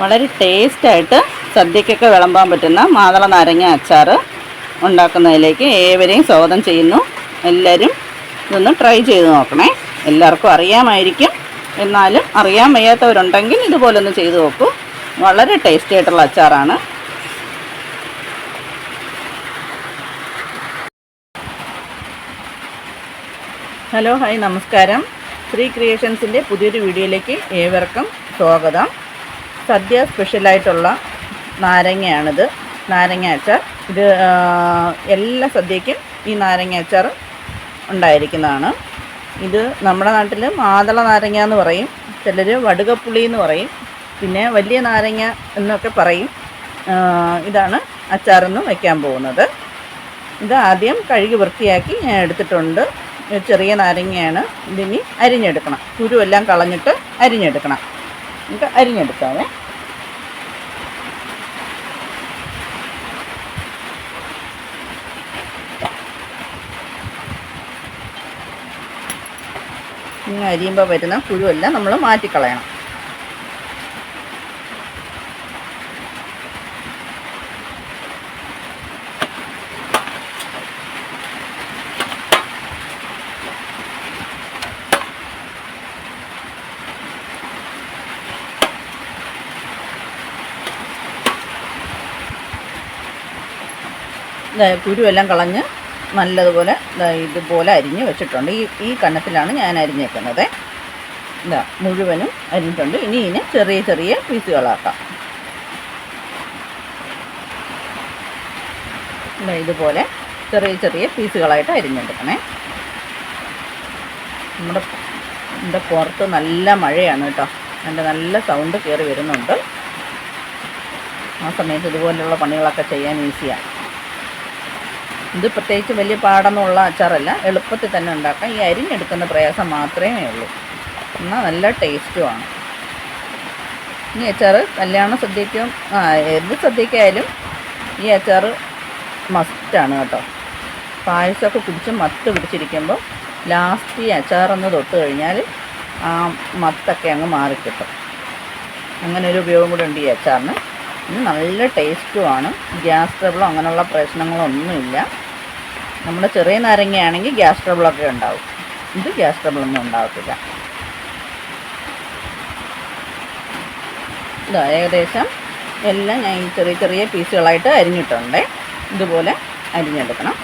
വളരെ ടേസ്റ്റായിട്ട് സദ്യക്കൊക്കെ വിളമ്പാൻ പറ്റുന്ന മാതള നാരങ്ങ അച്ചാർ ഉണ്ടാക്കുന്നതിലേക്ക് ഏവരെയും സ്വാഗതം ചെയ്യുന്നു. എല്ലാവരും ഇതൊന്ന് ട്രൈ ചെയ്ത് നോക്കണേ. എല്ലാവർക്കും അറിയാമായിരിക്കും. എന്നാലും അറിയാൻ വയ്യാത്തവരുണ്ടെങ്കിൽ ഇതുപോലൊന്ന് ചെയ്ത് നോക്കൂ. വളരെ ടേസ്റ്റി ആയിട്ടുള്ള അച്ചാറാണ്. ഹലോ ഹായ് നമസ്കാരം. ശ്രീ ക്രിയേഷൻസിന്റെ പുതിയൊരു വീഡിയോയിലേക്ക് ഏവർക്കും സ്വാഗതം. സദ്യ സ്പെഷ്യലായിട്ടുള്ള നാരങ്ങയാണിത്. നാരങ്ങ അച്ചാർ ഇത് എല്ലാ സദ്യക്കും ഈ നാരങ്ങ അച്ചാർ ഉണ്ടായിരിക്കുന്നതാണ്. ഇത് നമ്മുടെ നാട്ടിൽ മാതള നാരങ്ങ എന്ന് പറയും. ചിലർ വടുകപ്പുളി എന്ന് പറയും. പിന്നെ വലിയ നാരങ്ങ എന്നൊക്കെ പറയും. ഇതാണ് അച്ചാറെന്ന് വയ്ക്കാൻ പോകുന്നത്. ഇത് ആദ്യം കഴുകി വൃത്തിയാക്കി ഞാൻ എടുത്തിട്ടുണ്ട്. ചെറിയ നാരങ്ങയാണ്. ഇതിനി അരിഞ്ഞെടുക്കണം. കുരുവെല്ലാം കളഞ്ഞിട്ട് അരിഞ്ഞെടുക്കണം. നമുക്ക് അരിഞ്ഞെടുക്കാവേ. ഇങ്ങനെ അരിയുമ്പോൾ വരുന്ന കുരുവെല്ലാം നമ്മൾ മാറ്റിക്കളയണം. കുരുവെല്ലാം കളഞ്ഞ് നല്ലതുപോലെ ഇതുപോലെ അരിഞ്ഞ് വെച്ചിട്ടുണ്ട്. ഈ ഈ കണ്ണത്തിലാണ് ഞാൻ അരിഞ്ഞേക്കുന്നത്. ഇതാ മുഴുവനും അരിഞ്ഞിട്ടുണ്ട്. ഇനി ഇതിനെ ചെറിയ ചെറിയ പീസുകളാക്കാം. ഇതുപോലെ ചെറിയ ചെറിയ പീസുകളായിട്ട് അരിഞ്ഞെടുക്കണേ. നമ്മുടെ എന്റെ പുറത്ത് നല്ല മഴയാണ് കേട്ടോ. എന്റെ നല്ല സൗണ്ട് കയറി വരുന്നുണ്ട്. ആ സമയത്ത് ഇതുപോലെയുള്ള പണികളൊക്കെ ചെയ്യാൻ ഈസിയാണ് ഇത് പ്രത്യേകിച്ച് വലിയ പാടൊന്നുമുള്ള അച്ചാറല്ല. എളുപ്പത്തിൽ തന്നെ ഉണ്ടാക്കാം. ഈ അരിഞ്ഞെടുക്കുന്ന പ്രയാസം മാത്രമേ ഉള്ളൂ. എന്നാൽ നല്ല ടേസ്റ്റുമാണ് ഈ അച്ചാറ് കല്യാണ സദ്യക്കും എന്ത് സദ്യക്കായാലും ഈ അച്ചാറ് മസ്റ്റാണ് കേട്ടോ. പായസമൊക്കെ കുടിച്ച് മത്ത് പിടിച്ചിരിക്കുമ്പോൾ ലാസ്റ്റ് ഈ അച്ചാറൊന്ന് തൊട്ട് കഴിഞ്ഞാൽ ആ മത്തൊക്കെ അങ്ങ് മാറിക്കിട്ടും. അങ്ങനെ ഒരു ഉപയോഗം കൂടെ ഉണ്ട് ഈ അച്ചാറിന്. ഇത് നല്ല ടേസ്റ്റുമാണ് ഗ്യാസ് ട്രബിളോ അങ്ങനെയുള്ള പ്രശ്നങ്ങളൊന്നുമില്ല. നമ്മുടെ ചെറിയ നാരങ്ങയാണെങ്കിൽ ഗ്യാസ് ട്രബിളൊക്കെ ഉണ്ടാവും. ഇത് ഗ്യാസ് ട്രബിളൊന്നും ഉണ്ടാകത്തില്ല ഇതാ ഏകദേശം എല്ലാം ഞാൻ ചെറിയ ചെറിയ പീസുകളായിട്ട് അരിഞ്ഞിട്ടുണ്ട്. ഇതുപോലെ അരിഞ്ഞെടുക്കണം.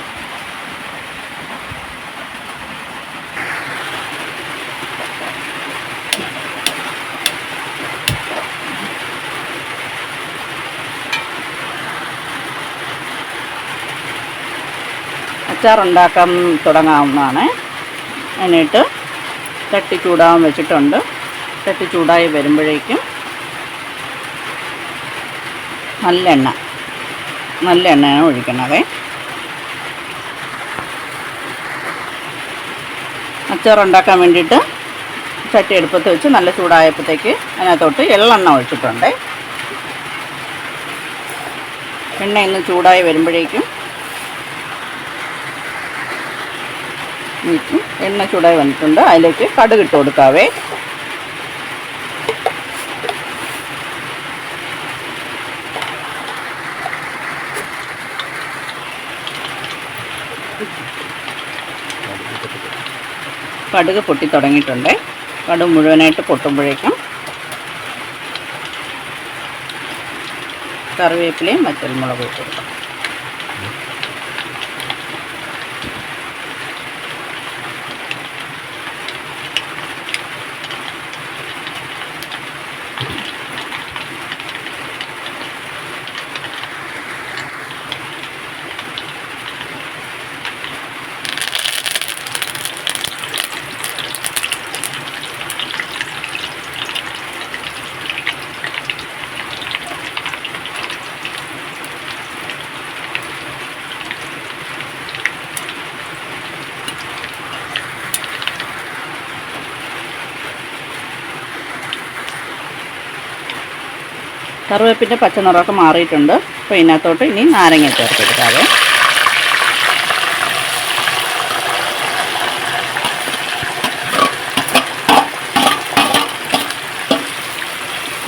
അച്ചാറുണ്ടാക്കാൻ തുടങ്ങാവുന്നതാണ്. അതിനായിട്ട് തട്ടി ചൂടാവാൻ വെച്ചിട്ടുണ്ട്. തട്ടി ചൂടായി വരുമ്പോഴേക്കും നല്ല എണ്ണ നല്ല എണ്ണയാണ് ഒഴിക്കണത് അച്ചാറുണ്ടാക്കാൻ വേണ്ടിയിട്ട് ചട്ടി എടുപ്പത്ത് വെച്ച് നല്ല ചൂടായപ്പോഴത്തേക്ക് അതിനകത്തോട്ട് എള്ളെണ്ണ ഒഴിച്ചിട്ടുണ്ട്. എണ്ണ ഇന്ന് ചൂടായി വരുമ്പോഴേക്കും ഉം, എണ്ണ ചൂടായി വന്നിട്ടുണ്ട്. അതിലേക്ക് കടുക് ഇട്ട് കൊടുക്കാവേ. കടുക് പൊട്ടി തുടങ്ങിയിട്ടുണ്ട്. കടുക് മുഴുവനായിട്ട് പൊട്ടുമ്പോഴേക്കും കറിവേപ്പിലയും മറ്റൽമുളകും ഇട്ട് കൊടുക്കാം. കറിവേപ്പിന്റെ പച്ച നിറമൊക്കെ മാറിയിട്ടുണ്ട്. അപ്പോൾ ഇതിനകത്തോട്ട് ഇനി നാരങ്ങ ചേർത്തെടുക്കാതെ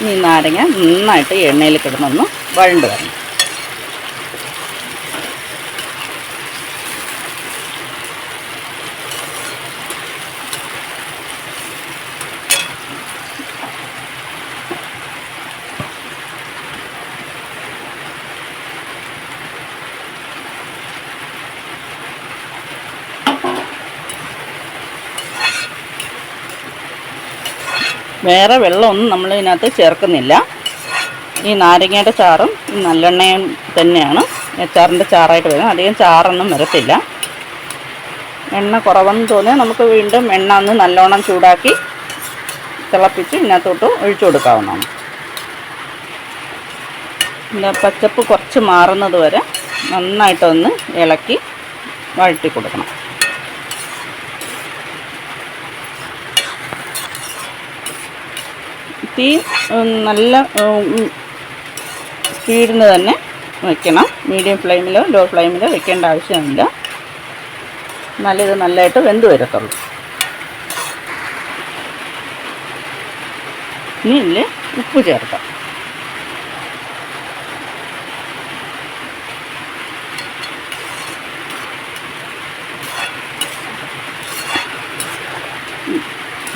ഈ നാരങ്ങ നന്നായിട്ട് എണ്ണയിൽ കിടന്നൊന്ന് വഴണ്ട് വരണം. വേറെ വെള്ളമൊന്നും നമ്മൾ ഇതിനകത്ത് ചേർക്കുന്നില്ല. ഈ നാരങ്ങയുടെ ചാറും ഈ നല്ലെണ്ണയും തന്നെയാണ്. അച്ചാറിന്റെ ചാറായിട്ട് വരുന്നത്. അധികം ചാറൊന്നും വരത്തില്ല. എണ്ണ കുറവെന്ന് തോന്നിയാൽ നമുക്ക് വീണ്ടും എണ്ണ ഒന്ന് നല്ലോണം ചൂടാക്കി തിളപ്പിച്ച് ഇതിനകത്തോട്ട് ഒഴിച്ചു കൊടുക്കാവുന്നതാണ്. പിന്നെ പച്ചപ്പ് കുറച്ച് മാറുന്നത് വരെ നന്നായിട്ടൊന്ന് ഇളക്കി വഴറ്റി കൊടുക്കണം. തീ നല്ല സ്പീഡിന് തന്നെ വയ്ക്കണം മീഡിയം ഫ്ലെയിമിലോ ലോ ഫ്ലെയിമിലോ വെക്കേണ്ട ആവശ്യമില്ല. നല്ല ഇത് നല്ലതായിട്ട് വെന്ത് വരത്തുള്ളൂ. ഇനി ഇതിൽ ഉപ്പ് ചേർക്കാം.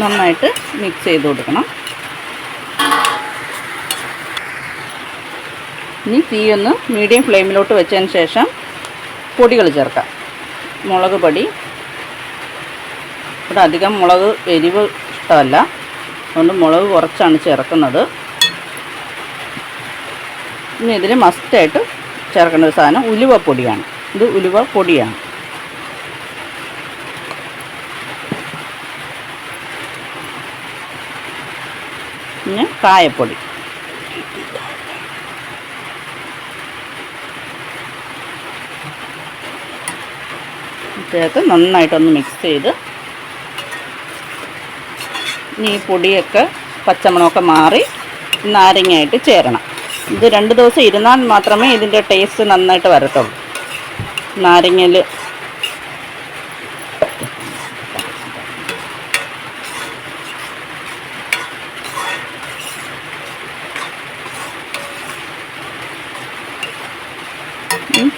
നന്നായിട്ട് മിക്സ് ചെയ്ത് കൊടുക്കണം. ഇനി തീ ഒന്ന് മീഡിയം ഫ്ലെയിമിലോട്ട് വെച്ചതിന് ശേഷം പൊടികൾ ചേർക്കാം. മുളക് പൊടി. ഇവിടെ അധികം മുളക് എരിവ് ഇഷ്ടമല്ല. അതുകൊണ്ട് മുളക് കുറച്ചാണ് ചേർക്കുന്നത്. ഇനി ഇതിൽ മസ്റ്റായിട്ട് ചേർക്കേണ്ട ഒരു സാധനം ഉലുവ പൊടിയാണ്. ഇത് ഉലുവ പൊടിയാണ്. പിന്നെ കായപ്പൊടി. ചേർത്ത് നന്നായിട്ടൊന്ന് മിക്സ് ചെയ്ത് ഇനി ഈ പൊടിയൊക്കെ പച്ചമണമൊക്കെ മാറി നാരങ്ങയായിട്ട് ചേരണം. ഇത് രണ്ട് ദിവസം ഇരുന്നാൽ മാത്രമേ ഇതിന്റെ ടേസ്റ്റ് നന്നായിട്ട് വരത്തുള്ളൂ. നാരങ്ങയിൽ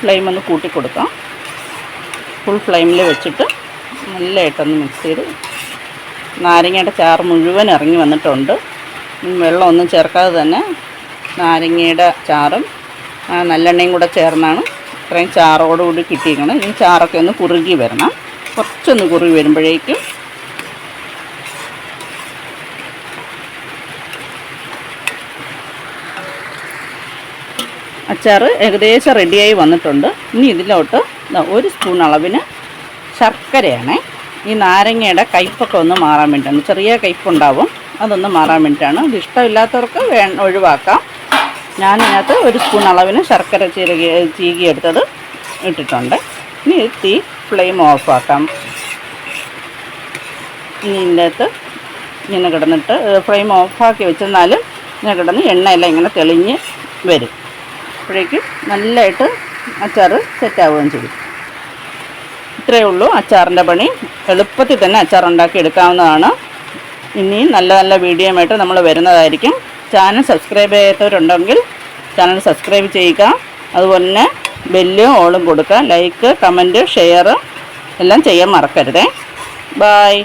ഫ്ലെയിം ഒന്ന് കൂട്ടി കൊടുക്കാം ഫുൾ ഫ്ലെയിമിൽ വെച്ചിട്ട് നല്ലതായിട്ടൊന്ന് മിക്സ് ചെയ്ത് നാരങ്ങയുടെ ചാറ് മുഴുവൻ ഇറങ്ങി വന്നിട്ടുണ്ട്. വെള്ളമൊന്നും ചേർക്കാതെ തന്നെ നാരങ്ങയുടെ ചാറും നല്ലെണ്ണയും കൂടെ ചേർന്നാണ് ഇത്രയും ചാറോടുകൂടി കിട്ടിയിരിക്കണം ഇനി ചാറൊക്കെ ഒന്ന് കുറുകി വരണം. കുറച്ചൊന്ന് കുറുകി വരുമ്പോഴേക്കും അച്ചാർ ഏകദേശം റെഡിയായി വന്നിട്ടുണ്ട്. ഇനി ഇതിലോട്ട് ഒരു സ്പൂൺ അളവിന് ശർക്കരയാണ്. ഈ നാരങ്ങയുടെ കയ്പ്പൊക്കെ ഒന്ന് മാറാൻ വേണ്ടിയിട്ടാണ്. ചെറിയ കയ്പ്പുണ്ടാവും അതൊന്ന് മാറാൻ വേണ്ടിയിട്ടാണ്. ഇത് ഇഷ്ടമില്ലാത്തവർക്ക് വേ ഒഴിവാക്കാം. ഞാനിതിനകത്ത് ഒരു സ്പൂൺ അളവിന് ശർക്കര ചീരകി ചീകിയെടുത്തത് ഇട്ടിട്ടുണ്ട്. ഇനി തീ ഫ്ലെയിം ഓഫാക്കാം. ഇനി ഇതിന്റെ അകത്ത് ഇങ്ങനെ കിടന്നിട്ട് ഫ്ലെയിം ഓഫാക്കി വെച്ചെന്നാലും ഇങ്ങനെ കിടന്ന് എണ്ണയെല്ലാം ഇങ്ങനെ തെളിഞ്ഞ് വരും. അപ്പോഴേക്കും നല്ലതായിട്ട് അച്ചാർ സെറ്റാവുകയും ചെയ്യും. ഇത്രയേ ഉള്ളൂ അച്ചാറിന്റെ പണി. എളുപ്പത്തിൽ തന്നെ അച്ചാർ ഉണ്ടാക്കി എടുക്കാവുന്നതാണ്. ഇനിയും നല്ല നല്ല വീഡിയോ ആയിട്ട് നമ്മൾ വരുന്നതായിരിക്കും. ചാനൽ സബ്സ്ക്രൈബ് ചെയ്യാത്തവരുണ്ടെങ്കിൽ ചാനൽ സബ്സ്ക്രൈബ് ചെയ്യുക. അതുപോലെ തന്നെ ബെല്ലും ഓളും കൊടുക്കുക. ലൈക്ക് കമന്റ് ഷെയർ എല്ലാം ചെയ്യാൻ മറക്കരുതേ. ബായ്